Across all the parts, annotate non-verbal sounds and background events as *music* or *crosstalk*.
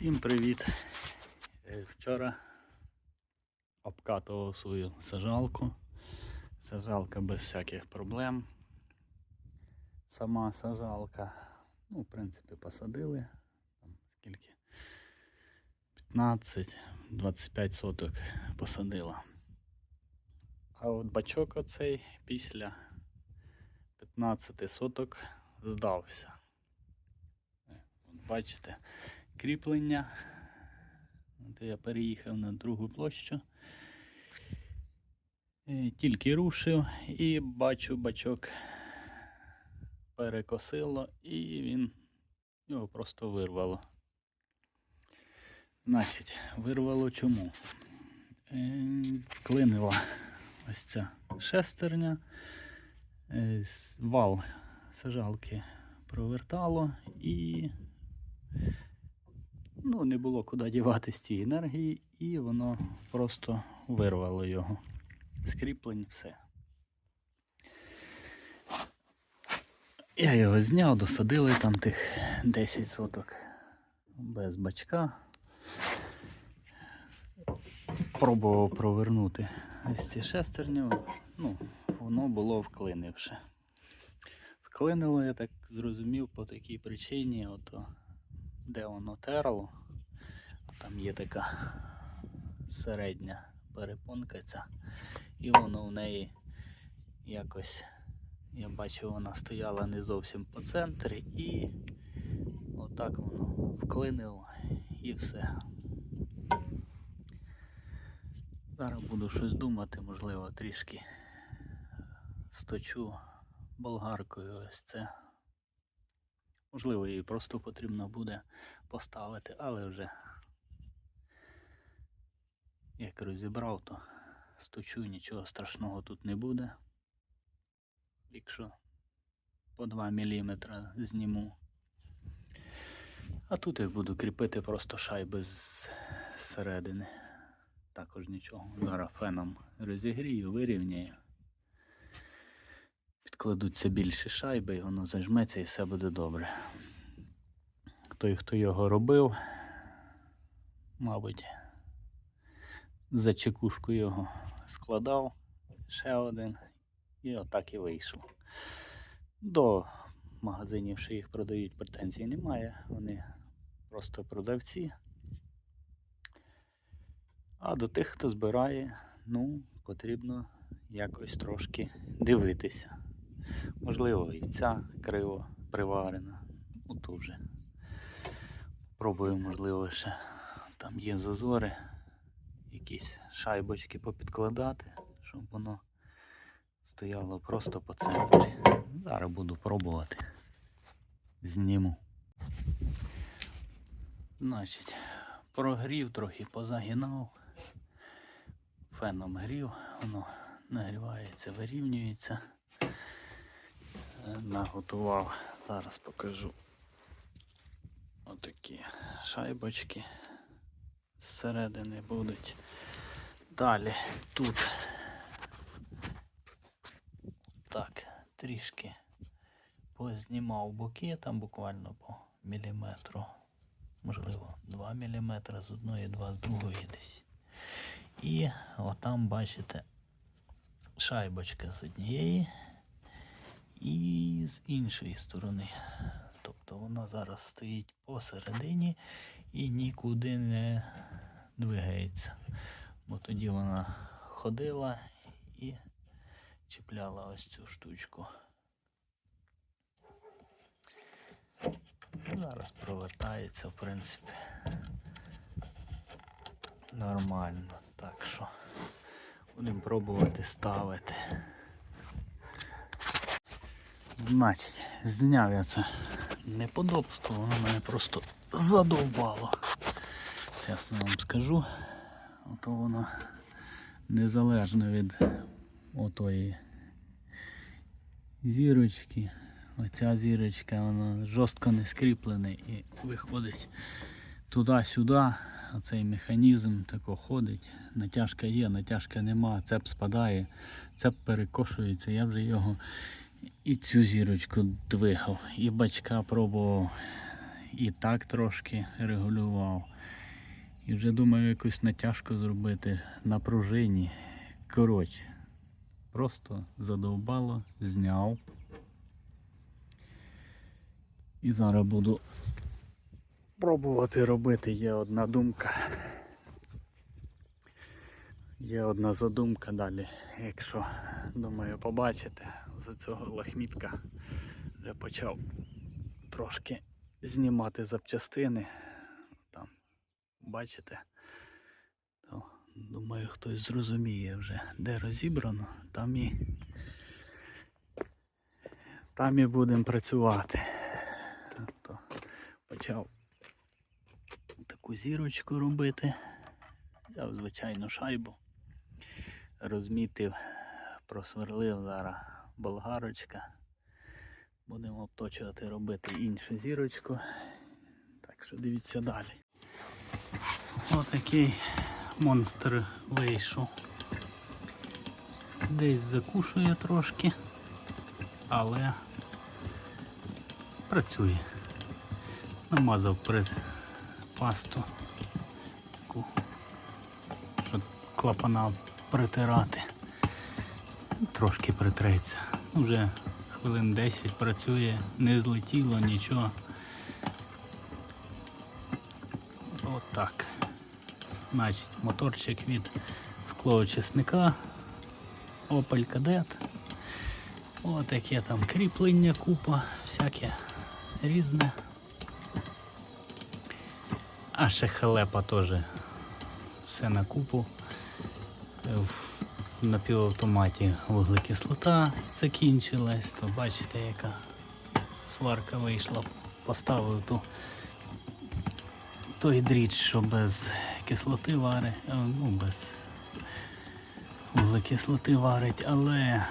Всім привіт! Е, Вчора обкатував свою сажалку. Сажалка без всяких проблем. Сама сажалка, ну, в принципі, посадили. Там скільки? 15-25 соток посадила. А от бачок оцей після 15 соток здався. Е, бачите, кріплення. От я переїхав на другу площу. Тільки рушив і бачу бачок перекосило і він його просто вирвало. Значить, вирвало чому? Е, Вклинила ось ця шестерня, е, вал сажалки провертало і ну, не було куди дівати з цієї енергії, і воно просто вирвало його. Скріплень, все. Я його зняв, досадили там тих 10 соток без бачка. Пробував провернути ось ці шестерні, ну, воно було вклинивше. Вклинило, я так зрозумів, по такій причині, ото, де воно терло, там є така середня перепонка ця, і воно в неї якось, я бачив, вона стояла не зовсім по центрі і отак воно вклинило і все. Зараз буду щось думати, можливо, трішки сточу болгаркою ось це. Можливо, її просто потрібно буде поставити, але вже як розібрав, то сточу, нічого страшного тут не буде. Якщо по 2 мм зніму. А тут як буду кріпити просто шайби з середини. Також нічого. Зараз феном розігрію, вирівняю. Підкладуться більше шайби, і воно зажметься і все буде добре. Той, хто його робив, мабуть, за чекушку його складав, ще один, і отак і вийшло. До магазинів, що їх продають, претензій немає. Вони просто продавці. А до тих, хто збирає, ну, потрібно якось трошки дивитися. Можливо, і ця криво приварена. Ну, вже. Пробую, можливо, ще там є зазори, якісь шайбочки попідкладати, щоб воно стояло просто по центрі. Зараз буду пробувати. Зніму. Значить, прогрів трохи, позагинав. Феном грів, воно нагрівається, вирівнюється. Наготував, зараз покажу отакі шайбочки. Зсередини будуть. Далі тут. Так, трішки познімав боки, там буквально по міліметру, можливо, 2 мм з одної, 2 з другої десь. І отам бачите шайбочка з однієї і з іншої сторони. Тобто вона зараз стоїть посередині і нікуди не двигається. Бо тоді вона ходила і чіпляла ось цю штучку. Зараз провертається, в принципі. Нормально. Так що будемо пробувати ставити. Значить, зняв я це неподобство, воно мене просто задовбало. Чесно вам скажу. Ото воно незалежно від отої зірочки. Оця зірочка, вона жорстко не скріплена і виходить туди-сюди. Оцей механізм тако ходить. Натяжка є, натяжка нема, цеп спадає, цеп перекошується. Я вже його і цю зірочку двигав, і бачка пробував і так трошки регулював. І вже думаю якусь натяжку зробити на пружині. Коротше, просто задовбало, зняв. І зараз буду пробувати робити. Є одна думка. Є одна задумка далі. Якщо думаю побачите, з цього лахмітка вже почав трошки знімати запчастини. Там, бачите, то думаю хтось зрозуміє вже, де розібрано, там і там і будемо працювати. То почав таку зірочку робити. Взяв звичайну шайбу, розмітив, просверлив зараз болгарочка. Будемо обточувати робити іншу зірочку. Так що дивіться далі. Отакий монстр вийшов. Десь закушує трошки, але працює. Намазав перед пасту таку, щоб клапана притирати. Трошки притреться. Вже хвилин 10 працює, не злетіло нічого. От так. Значить, моторчик від склоочисника Opel Kadett. Отаке там кріплення, купа, всяке різне. А ще халепа теж все на купу. Е, В напівавтоматі вуглекислота закінчилась, то бачите, яка сварка вийшла. Поставив ту той дріч, що без кислоти варить, е, ну без вуглекислоти варить, але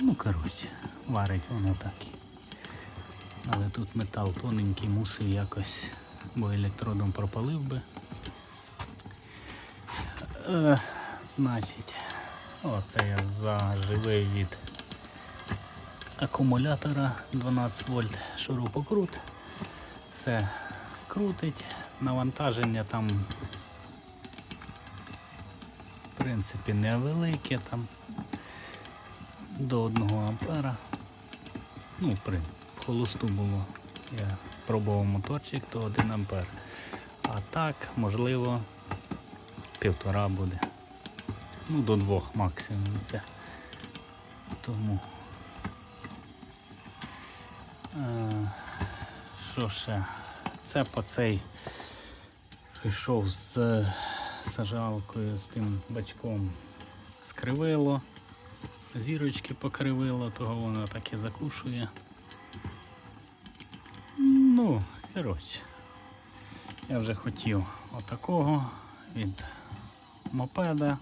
ну коротше, варить воно так. Але тут метал тоненький, мусив якось, бо електродом пропалив би. Значить, оце я заживив від акумулятора 12 вольт шурупокрут. Все крутить, навантаження там в принципі невелике, там до 1 ампера. Ну, при, холосту було. Я пробував моторчик, то 1 ампер. А так, можливо, півтора буде. Ну, до двох максимум це. Тому. Е, Що ще? Це по цей йшов з сажалкою, з тим бачком скривило, зірочки покривило, того воно так і закушує. Ну, коротше, я вже хотів отакого від мопеда,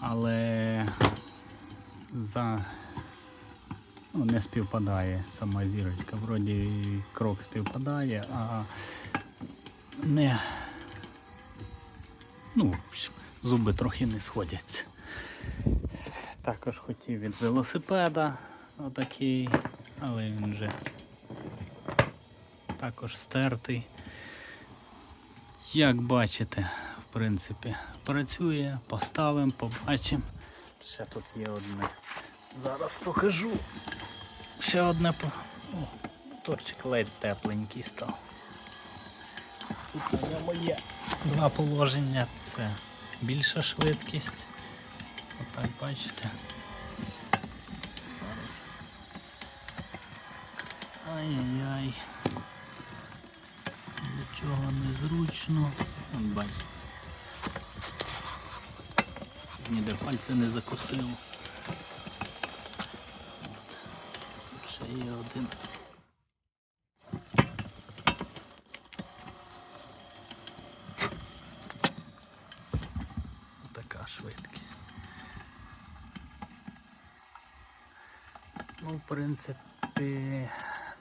але за ну, не співпадає сама зірочка. Вроді крок співпадає, а не ну, зуби трохи не сходяться. Також хотів від велосипеда отакий, але він вже також стертий. Як бачите, в принципі, працює, поставимо, побачимо. Ще тут є одне. Зараз покажу. Ще одне. О, моторчик ледь тепленький став. Тут на ньому є два положення. Це більша швидкість. Отак бачите. Зараз. Ай-яй-яй. Нічого незручно. От бачите. Ніде пальця не закусило. Тут ще є один. Така швидкість. Ну, в принципі,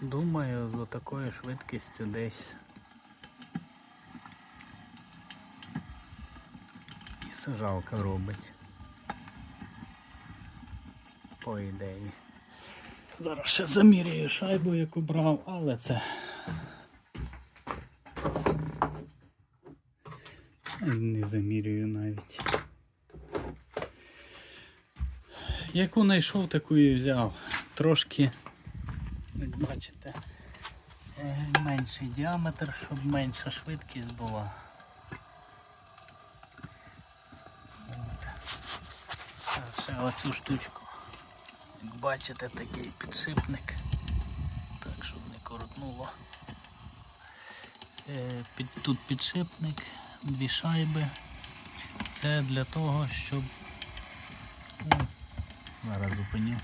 думаю, за такою швидкістю десь сажалка робить по ідеї. Зараз ще замірюю шайбу, яку брав, але це не замірюю навіть. Яку знайшов, таку і взяв. Трошки, як бачите, е, менший діаметр, щоб менша швидкість була. От. Ще оцю штучку. Як бачите, такий підшипник. Так, щоб не коротнуло. Е, тут підшипник, дві шайби. Це для того, щоб. Ну, зараз зупиню.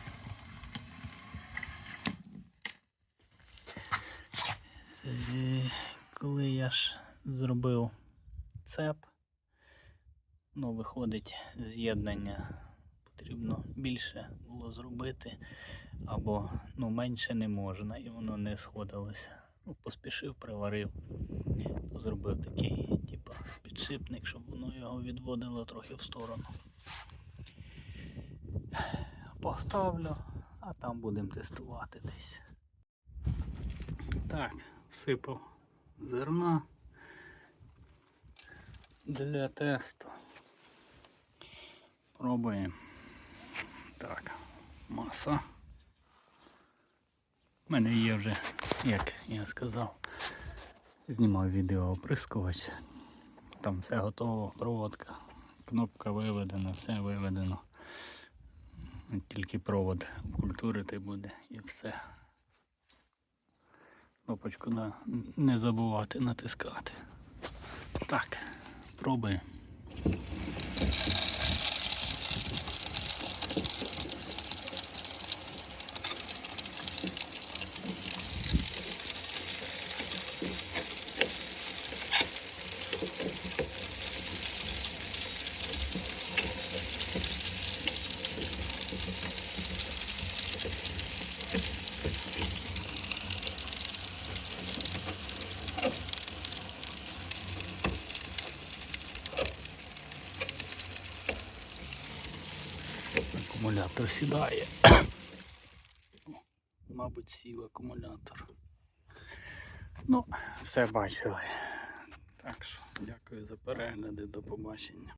Е, Коли я ж зробив цеп, ну, виходить з'єднання, потрібно більше було зробити, або ну, менше не можна, і воно не сходилося. Ну, поспішив, приварив, зробив такий, типу, підшипник, щоб воно його відводило трохи в сторону. Поставлю, а там будемо тестувати десь. Так, всипав зерна для тесту. Пробуємо. Так, маса. У мене є вже, як я сказав, знімав відео оприскувач. Там все готово, проводка, кнопка виведена, все виведено. Тільки провод культурити буде і все. Кнопочку не забувати натискати. Так, пробуємо. Акумулятор сідає. *coughs* Мабуть, сів акумулятор. Ну, все бачили. Так що, дякую за перегляди, до побачення.